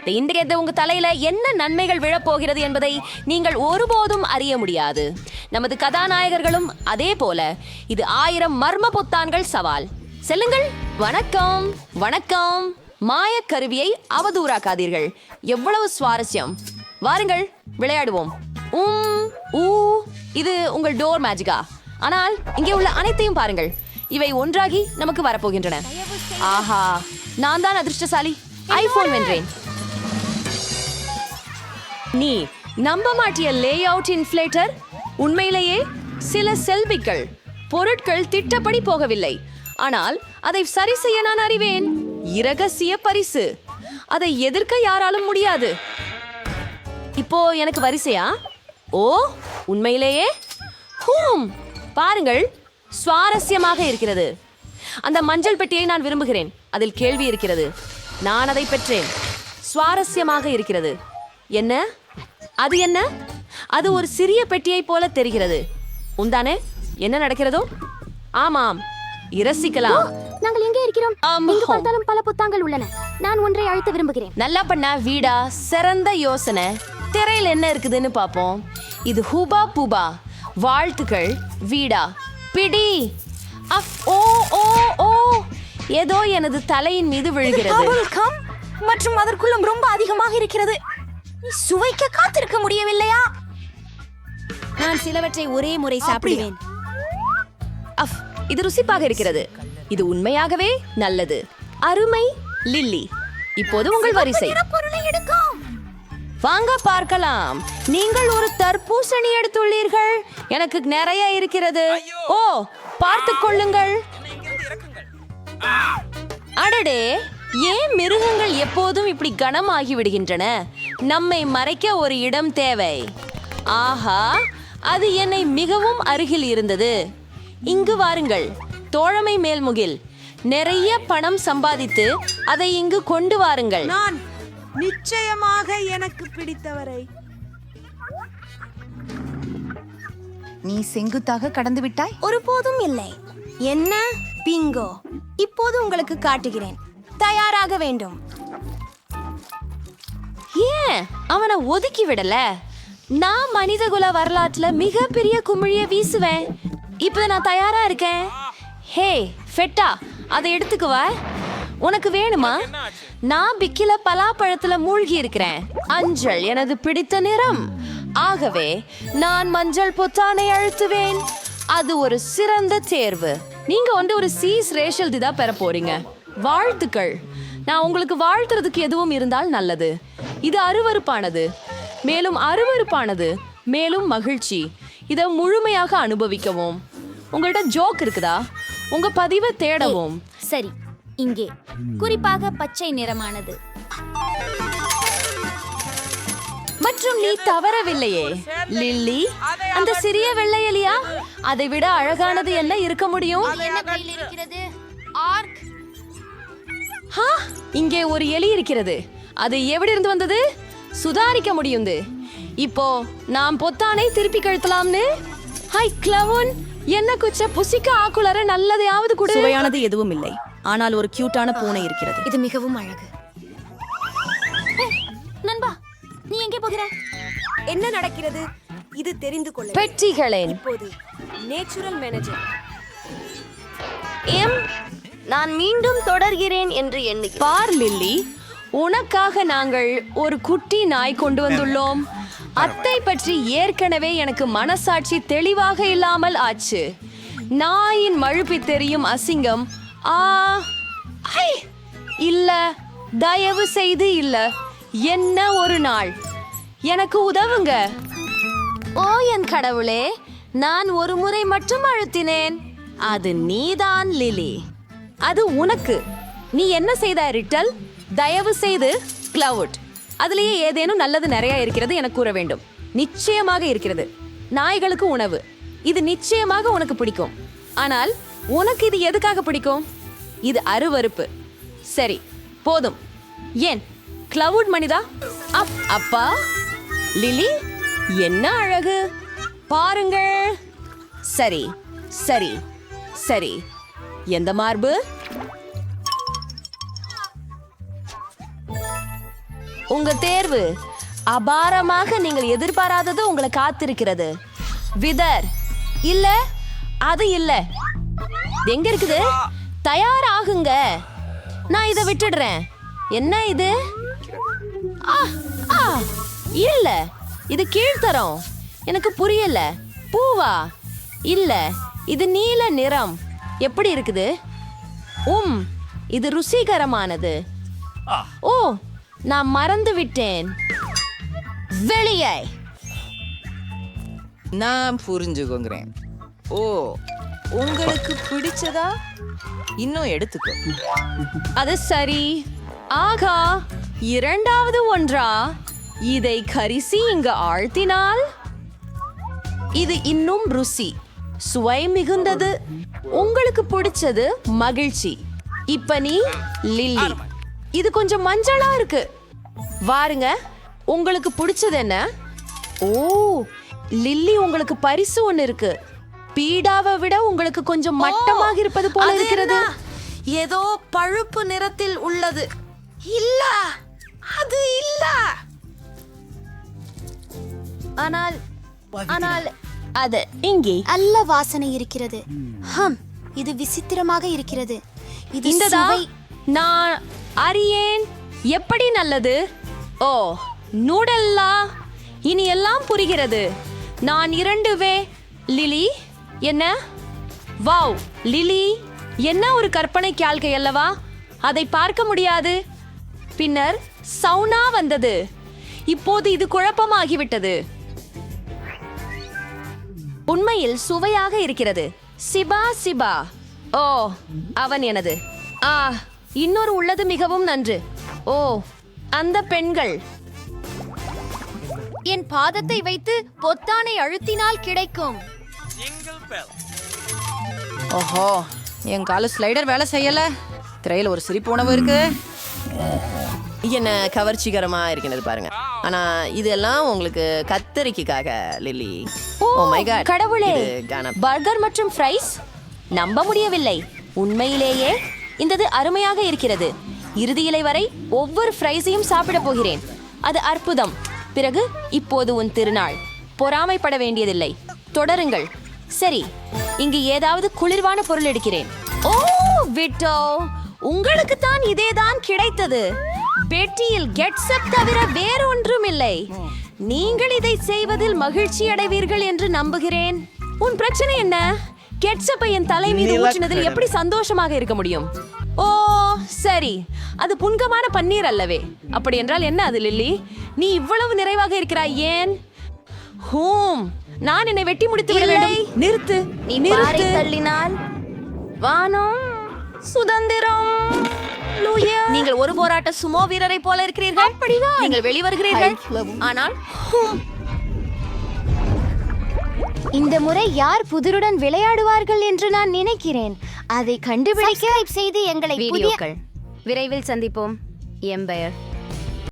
இந்த இன்றைய உங்க தலையில என்ன நன்மைகள் விழப்போகிறது என்பதை நீங்கள் ஒருபோதும் அறிய முடியாது. நமது கதாநாயகர்களும் அதே போல இது ஆயிரம் மர்ம பொத்தான்கள் சவால். செல்லுங்கள். வணக்கம். வணக்கம். மாய கருவியை அவதூறாக்காதீர்கள். எவ்வளவு சுவாரஸ்யம். வாருங்கள் விளையாடுவோம். உம் ஊ இது உங்கள் டோர் மேஜிக்கா. ஆனால் இங்கே உள்ள அனைத்தையும் பாருங்கள். இவை ஒன்றாகி நமக்கு வரப்போகின்றன. ஆஹா நான் தான் அதிர்ஷ்டசாலி. ஐபோன் வென்றேன். நீ நம்ப மாட்டிய லே அவுட் இன்ஃப்ளேட்டர் உண்மையிலேயே சில செல்விகள் பொருட்கள் திட்டப்படி போகவில்லை. ஆனால் அதை சரி செய்ய நான் அறிவேன். இரகசிய பரிசு. அதை எதிர்க்க யாராலும் முடியாது. இப்போ எனக்கு வரிசையா? ஓ உண்மையிலேயே? ஹூம் பாருங்கள். சுவாரஸ்யமாக இருக்கிறது. அந்த மஞ்சள் பெட்டியை நான் விரும்புகிறேன். அதில் கேள்வி இருக்கிறது. நான் அதை பெற்றேன். சுவாரஸ்யமாக இருக்கிறது. என்ன? அது என்ன? அது ஒரு சிறிய பெட்டியை போல தெரிகிறது. உந்தானே என்ன நடக்கிறதோ? ஆமாம் இரசிக்கலாம். நாங்கள் எங்கே இருக்கிறோம்? எங்கு. பார்த்தாலும் பல புத்தாங்கள் உள்ளன. நான் ஒன்றை அழைத்து விரும்புகிறேன். நல்லா பண்ணா வீடா? சிறந்த யோசனை. திரையில் என்ன இருக்குதுன்னு பார்ப்போம். இது ஹூபா பூபா. வாழ்த்துக்கள் வீடா? பிடி. அஃப் ஓ ஓ ஓ. ஏதோ எனது தலையின் மீது விழுகிறது. கம் மற்றும் அதற்குள்ளும் ரொம்ப அதிகமாக இருக்கிறது. சுவைக்க காத்திருக்க முடியவில்லையா? நான் சிலவற்றை ஒரே முறை சாப்பிடுவேன். அஃப் இது ருசிப்பாக இருக்கிறது. இது உண்மையாகவே நல்லது. அருமை லில்லி. இப்போது உங்கள் வரிசை. வாங்க பார்க்கலாம். நீங்கள் ஒரு தர்பூசணி எடுத்துள்ளீர்கள். எனக்கு நிறைய இருக்கிறது. ஓ பார்த்து கொள்ளுங்கள். அடடே ஏன் மிருகங்கள் எப்போதும் இப்படி கனமாகி விடுகின்றன? நம்மை மறைக்க ஒரு இடம் தேவை. ஆஹா அது என்னை மிகவும் அருகில் இருந்தது. இங்கு வாருங்கள் தோழமை மேல்முகில். நிறைய பணம் சம்பாதித்து அதை இங்கு கொண்டு வாருங்கள். நான் நிச்சயமாக எனக்கு பிடித்தவரை. நீ செங்குத்தாக கடந்து விட்டாய்? ஒருபோதும் இல்லை. என்ன? பிங்கோ இப்போது உங்களுக்கு காட்டுகிறேன். தயாராக வேண்டும். ஏன்? அவனை ஒதுக்கி விடல. நான் மனிதகுல வரலாற்றுல மிகப்பெரிய குமிழிய வீசுவேன். இப்போ நான் தயாரா இருக்கேன். ஹே ஃபெட்டா அதை எடுத்துக்குவா உனக்கு வேணுமா? நான் பிக்கில பலாப்பழத்துல மூழ்கி இருக்கிறேன். அஞ்சல் எனது பிடித்த நிறம். ஆகவே நான் மஞ்சள் பொத்தானை அழுத்துவேன். அது ஒரு சிறந்த தேர்வு. நீங்க வந்து ஒரு சீஸ் ரேஷல் தான் பெற போறீங்க. வாழ்த்துக்கள். நான் உங்களுக்கு வாழ்த்துறதுக்கு எதுவும் இருந்தால் நல்லது. இது அருவருப்பானது. மேலும் அருவருப்பானது மேலும் மகிழ்ச்சி. இதை முழுமையாக அனுபவிக்கவும். உங்கள்ட்ட ஜோக் இருக்குதா? உங்க பதிவை தேடவும். சரி இங்கே. குறிப்பாக பச்சை நிறமானது. மற்றும் நீ தவறவில்லையே லில்லி. அந்த சிறிய வெள்ளை எலியா அதை விட அழகானது என்ன இருக்க முடியும்? இங்கே ஒரு எலி இருக்கிறது. அது எப்படி இருந்து வந்தது? சுதாரிக்க முடியுது இப்போ நாம் பொத்தானை திருப்பி கழுத்தலாம்னு? High clown! என்ன குச்ச புசிக்க ஆக்குலர நல்லதையாவது கொடு. சுவையானது எதுவும் இல்லை ஆனால் ஒரு கியூட்டான பூனை இருக்கிறது. இது மிகவும் அழகு. நண்பா நீ எங்கே போகிற? என்ன நடக்கிறது? இது தெரிந்து கொள்ள. பெட்டிகளேன். இப்போது நேச்சுரல் மேனேஜர். எம் நான் மீண்டும் தொடர்கிறேன் என்று எண்ணுகிறேன். பார் லில்லி. உனக்காக நாங்கள் ஒரு குட்டி நாய் கொண்டு வந்துள்ளோம். அத்தை பற்றி ஏற்கனவே எனக்கு மனசாட்சி தெளிவாக இல்லாமல் ஆச்சு. நாயின் மழுப்பி தெரியும் அசிங்கம். ஆ ஐ இல்ல தயவு செய்து இல்ல. என்ன ஒரு நாள். எனக்கு உதவுங்க. ஓ என் கடவுளே நான் ஒரு முறை மட்டும் அழுத்தினேன். அது நீதான் லிலி. அது உனக்கு. நீ என்ன செய்தாய் ரிட்டல்? தயவு செய்து கிளவுட் அதுலேயே ஏதேனும் நல்லது நிறைய இருக்கிறது என கூற வேண்டும். நிச்சயமாக இருக்கிறது. நாய்களுக்கு உணவு. இது நிச்சயமாக உனக்கு பிடிக்கும். ஆனால் உனக்கு இது எதுக்காக பிடிக்கும்? இது அருவருப்பு. சரி போதும். ஏன்? கிளவுட் மனிதா? அப் அப்பா? லிலி என்ன அழகு? பாருங்கள். சரி சரி சரி. எந்த மார்பு? உங்க தேர்வு. அபாரமாக நீங்கள் எதிர்பாராதது உங்களை காத்திருக்கிறது. விதர் இல்ல அது இல்ல. எங்க இருக்குது? தயாராகுங்க. நான் இதை விட்டுடுறேன். என்ன இது? ஆ, ஆ, இல்ல. இது கீழ்த்தரம். எனக்கு புரியல. பூவா? இல்ல. இது நீல நிறம். எப்படி இருக்குது? உம் இது ருசிகரமானது. ஓ நான் மறந்து விட்டேன் வெளியே. நான் புரிஞ்சுக்கோங்கிறேன். ஓ உங்களுக்கு பிடிச்சதா? இன்னும் எடுத்துக்கோ. அது சரி. ஆகா இரண்டாவது ஒன்றா? இதை கரிசி இங்கு ஆழ்த்தினால்? இது இன்னும் ருசி. சுவை மிகுந்தது உங்களுக்கு பிடிச்சது மகிழ்ச்சி. இப்ப நீ லில்லி. இது கொஞ்சம் மஞ்சளா இருக்கு. வாருங்க உங்களுக்கு பிடிச்சது என்ன? ஓ லில்லி உங்களுக்கு பரிசு ஒண்ணு இருக்கு. பீடாவை விட உங்களுக்கு கொஞ்சம் மட்டமாக இருப்பது போல இருக்கிறது? ஏதோ பழுப்பு நிறத்தில் உள்ளது. இல்ல அது இல்ல. ஆனால் ஆனால் அது இங்கே. நல்ல வாசனை இருக்கிறது. ஹம் இது விசித்திரமாக இருக்கிறது. இது இந்ததா சுவை நான் அறியேன். எப்படி நல்லது? ஓ நூடல்லா. இனி எல்லாம் புரிகிறது. நான் இரண்டு வே லிலி என்ன? வாவ் லிலி என்ன ஒரு கற்பனை கேள்கை அல்லவா? அதை பார்க்க முடியாது. பின்னர் சவுனா வந்தது. இப்போது இது குழப்பமாகிவிட்டது. உண்மையில் சுவையாக இருக்கிறது. சிபா சிபா. ஓ அவன் எனது. ஆ இன்னொரு உள்ளது மிகவும் நன்று. ஓ அந்த பெண்கள். என் பாதத்தை வைத்து பொத்தானை அழுத்தினால் கிடைக்கும். ஓஹோ என் கால ஸ்லைடர் வேலை செய்யல. திரையில ஒரு சிரிப்பு உணவு இருக்கு. என்ன கவர்ச்சிகரமா இருக்கிறது பாருங்க. ஆனா இதெல்லாம் உங்களுக்கு கத்தரிக்கைக்காக lily. Oh Oh my God. கடவுளே. பர்கர் மற்றும் ஃப்ரைஸ் நம்ப முடியவில்லை. உண்மையிலேயே? இந்தது அருமையாக இருக்கிறது. இறுதியிலை வரை ஒவ்வொரு ஃப்ரைஸையும் சாப்பிட போகிறேன். அது அற்புதம். பிறகு இப்போது உன் திருநாள். பொறாமைப்பட வேண்டியதில்லை. தொடருங்கள். சரி இங்கு ஏதாவது குளிர்வான பொருள் எடுக்கிறேன். ஓ விட்டோ! உங்களுக்கு தான் இதேதான் கிடைத்தது. பெட்டியில் கெட்ஸ்அப் தவிர வேறொன்றும் இல்லை நீங்கள் இதை செய்வதில் மகிழ்ச்சி அடைவீர்கள் என்று நம்புகிறேன். உன் பிரச்சனை என்ன? கெட்ஸ்அப்பை என் தலை மீது ஊற்றினதில் எப்படி சந்தோஷமாக இருக்க முடியும்? ஓ சரி. அது புன்கமான பன்னீர் அல்லவே. அப்படி என்றால் என்ன அது லில்லி? நீ இவ்வளவு நிறைவாக இருக்கிறாய் ஏன்? ஹூம் நான் என்னை வெட்டி முடித்து விட வேண்டும். நிறுத்து. நீ நிறுத்து. தள்ளினால்? வானம் சுதந்திரம். நீங்கள் ஒரு போராட்ட சுமோ வீரரை போல இருக்கிறீர்கள். அப்படிதான். நீங்கள் வெளிவருகிறீர்கள். ஆனால் இந்த முறை யார் புதிருடன் விளையாடுவார்கள் என்று நான் நினைக்கிறேன். அதை கண்டுபிடிக்க செய்து எங்களை வீடியோக்கள். விரைவில் சந்திப்போம். எம்பயர்.